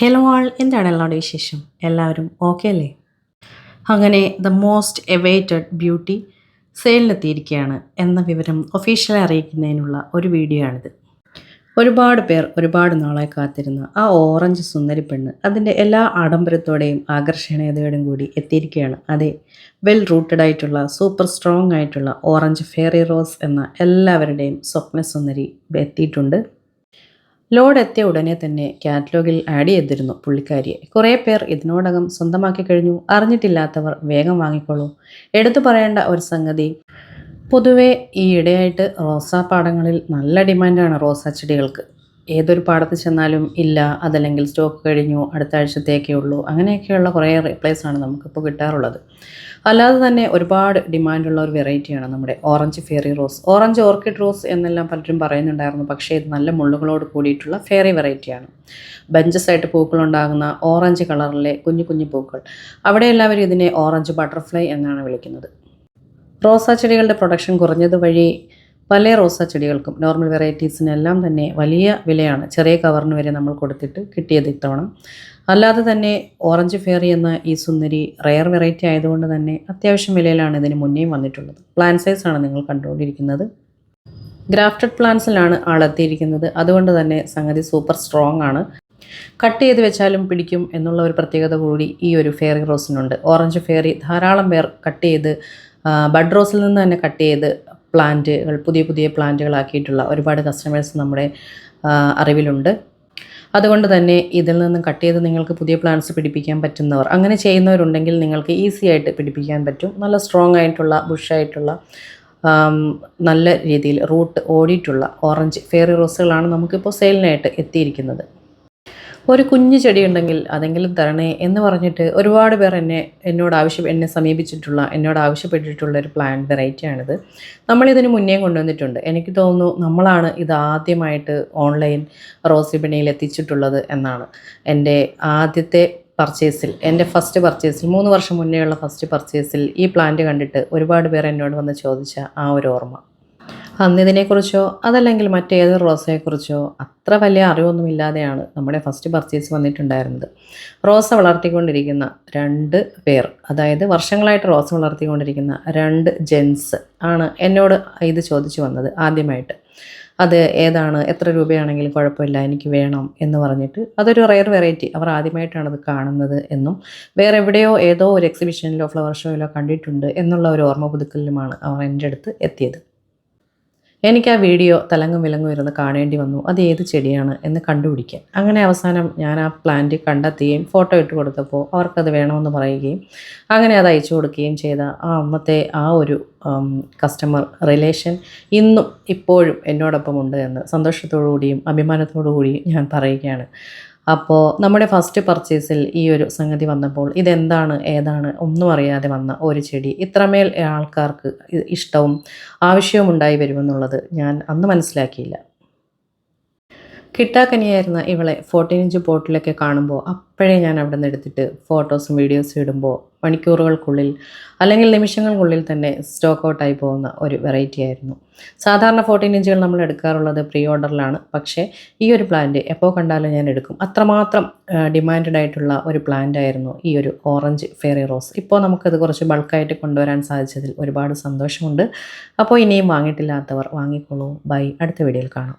Hello ആൾ എന്താണ് എല്ലാവരുടെ വിശേഷം? എല്ലാവരും ഓക്കെ അല്ലേ? അങ്ങനെ ദ മോസ്റ്റ് എവേറ്റഡ് ബ്യൂട്ടി സെയിലിലെത്തിയിരിക്കുകയാണ് എന്ന വിവരം ഒഫീഷ്യലായി അറിയിക്കുന്നതിനുള്ള ഒരു വീഡിയോ ആണിത്. ഒരുപാട് പേർ ഒരുപാട് നാളായി കാത്തിരുന്ന ആ ഓറഞ്ച് സുന്ദരി പെണ്ണ് അതിന്റെ എല്ലാ ആഡംബരത്തോടെയും ആകർഷണീയതയോടും കൂടി എത്തിയിരിക്കുകയാണ്. അതെ വെൽ റൂട്ടഡ് ആയിട്ടുള്ള സൂപ്പർ സ്ട്രോങ് ആയിട്ടുള്ള ഓറഞ്ച് ഫെയറി റോസ് എന്ന എല്ലാവരുടെയും സ്വപ്ന സുന്ദരി എത്തിയിട്ടുണ്ട്. ലോഡ് എത്തിയ ഉടനെ തന്നെ കാറ്റലോഗിൽ ആഡ് ചെയ്തിരുന്നു പുള്ളിക്കാരിയെ. കുറേ പേർ ഇതിനോടകം സ്വന്തമാക്കി കഴിഞ്ഞു. അറിഞ്ഞിട്ടില്ലാത്തവർ വേഗം വാങ്ങിക്കോളൂ. എടുത്തു പറയേണ്ട ഒരു സംഗതി പൊതുവേ ഈ ഇടയായിട്ട് റോസാ പാടങ്ങളിൽ നല്ല ഡിമാൻഡാണ് റോസാ ചെടികൾക്ക്. ഏതൊരു പാടത്ത് ചെന്നാലും ഇല്ല അതല്ലെങ്കിൽ സ്റ്റോക്ക് കഴിഞ്ഞു അടുത്ത ആഴ്ചത്തേക്കേ ഉള്ളൂ അങ്ങനെയൊക്കെയുള്ള കുറേ റീപ്ലേസ് ആണ് നമുക്കിപ്പോൾ കിട്ടാറുള്ളത്. അല്ലാതെ തന്നെ ഒരുപാട് ഡിമാൻഡുള്ള ഒരു വെറൈറ്റിയാണ് നമ്മുടെ orange fairy rose orange orchid rose എന്നെല്ലാം പലരും പറയുന്നുണ്ടായിരുന്നു പക്ഷേ ഇത് നല്ല മുള്ളുകളോട് കൂടിയിട്ടുള്ള ഫെയറി വെറൈറ്റിയാണ് ബഞ്ചസ് ആയിട്ട് പൂക്കളുണ്ടാകുന്ന ഓറഞ്ച് കളറിലെ കുഞ്ഞു കുഞ്ഞു പൂക്കൾ. അവിടെ എല്ലാവരും ഇതിനെ ഓറഞ്ച് ബട്ടർഫ്ലൈ എന്നാണ് വിളിക്കുന്നത്. റോസാ ചെടികളുടെ പ്രൊഡക്ഷൻ കുറഞ്ഞത് വഴി പല റോസാ ചെടികൾക്കും നോർമൽ വെറൈറ്റീസിനെല്ലാം തന്നെ വലിയ വിലയാണ്. ചെറിയ കവറിന് വരെ നമ്മൾ കൊടുത്തിട്ട് കിട്ടിയത് ഇത്തവണ. അല്ലാതെ തന്നെ ഓറഞ്ച് ഫെയറി എന്ന ഈ സുന്ദരി റയർ വെറൈറ്റി ആയതുകൊണ്ട് തന്നെ അത്യാവശ്യം വിലയിലാണ് ഇതിന് മുന്നേയും വന്നിട്ടുള്ളത്. പ്ലാൻ സൈസ് ആണ് നിങ്ങൾ കണ്ടുകൊണ്ടിരിക്കുന്നത്. ഗ്രാഫ്റ്റഡ് പ്ലാന്റ്സിലാണ് ആളെത്തിയിരിക്കുന്നത്. അതുകൊണ്ട് തന്നെ സംഗതി സൂപ്പർ സ്ട്രോങ് ആണ്. കട്ട് ചെയ്ത് വെച്ചാലും പിടിക്കും എന്നുള്ള ഒരു പ്രത്യേകത കൂടി ഈ ഒരു ഫെയറി റോസിനുണ്ട്. ഓറഞ്ച് ഫെയറി ധാരാളം പേർ കട്ട് ചെയ്ത് ബഡ് റോസിൽ നിന്ന് തന്നെ കട്ട് ചെയ്ത് പ്ലാന്റുകൾ പുതിയ പുതിയ പ്ലാന്റുകളാക്കിയിട്ടുള്ള ഒരുപാട് കസ്റ്റമേഴ്സ് നമ്മുടെ അറിവിലുണ്ട്. അതുകൊണ്ട് തന്നെ ഇതിൽ നിന്നും കട്ട് ചെയ്ത് നിങ്ങൾക്ക് പുതിയ പ്ലാന്റ്സ് പിടിപ്പിക്കാൻ പറ്റുന്നവർ അങ്ങനെ ചെയ്യുന്നവരുണ്ടെങ്കിൽ നിങ്ങൾക്ക് ഈസി ആയിട്ട് പിടിപ്പിക്കാൻ പറ്റും. നല്ല സ്ട്രോങ് ആയിട്ടുള്ള ബുഷായിട്ടുള്ള നല്ല രീതിയിൽ റൂട്ട് ഓടിയിട്ടുള്ള ഓറഞ്ച് ഫെയറി റോസുകളാണ് നമുക്കിപ്പോൾ സെയിലിനായിട്ട് എത്തിയിരിക്കുന്നത്. ഒരു കുഞ്ഞു ചെടിയുണ്ടെങ്കിൽ അതെങ്കിലും തരണേ എന്ന് പറഞ്ഞിട്ട് ഒരുപാട് പേർ എന്നെ എന്നോട് ആവശ്യം എന്നെ സമീപിച്ചിട്ടുള്ള എന്നോട് ആവശ്യപ്പെട്ടിട്ടുള്ള ഒരു പ്ലാന്റ് വെറൈറ്റിയാണിത് നമ്മളിതിന് മുന്നേ കൊണ്ടുവന്നിട്ടുണ്ട്. എനിക്ക് തോന്നുന്നു നമ്മളാണ് ഇത് ആദ്യമായിട്ട് ഓൺലൈൻ റോസ് വിപണിയിൽ എത്തിച്ചിട്ടുള്ളത് എന്നാണ്. എന്റെ ആദ്യത്തെ പർച്ചേസിൽ എന്റെ ഫസ്റ്റ് പർച്ചേസിൽ മൂന്ന് വർഷം മുന്നേയുള്ള ഫസ്റ്റ് പർച്ചേസിൽ ഈ പ്ലാന്റ് കണ്ടിട്ട് ഒരുപാട് പേർ എന്നോട് വന്ന് ചോദിച്ച ആ ഒരു ഓർമ്മ. അന്ന് ഇതിനെക്കുറിച്ചോ അതല്ലെങ്കിൽ മറ്റേതൊരു റോസയെക്കുറിച്ചോ അത്ര വലിയ അറിവൊന്നുമില്ലാതെയാണ് നമ്മുടെ ഫസ്റ്റ് പർച്ചേസ് വന്നിട്ടുണ്ടായിരുന്നത്. റോസ വളർത്തിക്കൊണ്ടിരിക്കുന്ന രണ്ട് പേർ അതായത് വർഷങ്ങളായിട്ട് റോസ വളർത്തിക്കൊണ്ടിരിക്കുന്ന രണ്ട് ജെൻസ് ആണ് എന്നോട് ഇത് ചോദിച്ചു വന്നത് ആദ്യമായിട്ട്. അത് ഏതാണ് എത്ര രൂപയാണെങ്കിലും കുഴപ്പമില്ല എനിക്ക് വേണം എന്ന് പറഞ്ഞിട്ട് അതൊരു റയർ വെറൈറ്റി അവർ ആദ്യമായിട്ടാണ് അത് കാണുന്നത് എന്നും വേറെ എവിടെയോ ഏതോ ഒരു എക്സിബിഷനിലോ ഫ്ലവർ ഷോയിലോ കണ്ടിട്ടുണ്ട് എന്നുള്ള ഒരു ഓർമ്മ പുതുക്കലിലുമാണ് അവർ എന്റെ അടുത്ത് എത്തിയത്. എനിക്ക് ആ വീഡിയോ തലങ്ങും വിലങ്ങും ഇരുന്ന് കാണേണ്ടി വന്നു. അത് ഏത് ചെടിയാണ് എന്ന് കണ്ടുപിടിക്കാൻ. അങ്ങനെ അവസാനം ഞാൻ ആ പ്ലാന്റ് കണ്ടെത്തുകയും ഫോട്ടോ ഇട്ട് കൊടുത്തപ്പോൾ അവർക്കത് വേണമെന്ന് പറയുകയും അങ്ങനെ അത് അയച്ചു കൊടുക്കുകയും ചെയ്ത ആ അമ്മത്തെ ആ ഒരു കസ്റ്റമർ റിലേഷൻ ഇന്നും ഇപ്പോഴും എന്നോടൊപ്പം ഉണ്ട് എന്ന് സന്തോഷത്തോടു കൂടിയും അഭിമാനത്തോടു കൂടിയും ഞാൻ പറയുകയാണ്. അപ്പോൾ നമ്മുടെ ഫസ്റ്റ് പർച്ചേസിൽ ഈ ഒരു സംഗതി വന്നപ്പോൾ ഇതെന്താണ് ഏതാണ് ഒന്നും അറിയാതെ വന്ന ഒരു ചെടി. ഇത്രമേൽ ആൾക്കാർക്ക് ഇഷ്ടവും ആവശ്യവും ഉണ്ടായി വരുമെന്നുള്ളത് ഞാൻ അന്ന് മനസ്സിലാക്കിയില്ല. കിട്ടാക്കനിയായിരുന്ന ഇവളെ ഫോർട്ടീൻ ഇഞ്ച് ബോട്ടിലൊക്കെ കാണുമ്പോൾ അപ്പോഴേ ഞാൻ അവിടെ നിന്ന് എടുത്തിട്ട് ഫോട്ടോസും വീഡിയോസും ഇടുമ്പോൾ മണിക്കൂറുകൾക്കുള്ളിൽ അല്ലെങ്കിൽ നിമിഷങ്ങൾക്കുള്ളിൽ തന്നെ സ്റ്റോക്ക് ഔട്ടായി പോകുന്ന ഒരു വെറൈറ്റി ആയിരുന്നു. സാധാരണ ഫോർട്ടീൻ ഇഞ്ചുകൾ നമ്മൾ എടുക്കാറുള്ളത് പ്രീ ഓർഡറിലാണ് പക്ഷേ ഈ ഒരു പ്ലാന്റ് എപ്പോൾ കണ്ടാലും ഞാൻ എടുക്കും. അത്രമാത്രം ഡിമാൻഡ് ആയിട്ടുള്ള ഒരു പ്ലാന്റ് ആയിരുന്നു ഈ ഒരു ഓറഞ്ച് ഫെയറി റോസ് ഇപ്പോൾ നമുക്കത് കുറച്ച് ബൾക്കായിട്ട് കൊണ്ടുവരാൻ സാധിച്ചതിൽ ഒരുപാട് സന്തോഷമുണ്ട്. അപ്പോൾ ഇനിയും വാങ്ങിയിട്ടില്ലാത്തവർ വാങ്ങിക്കോളൂ. ബൈ. അടുത്ത വീഡിയോയിൽ കാണാം.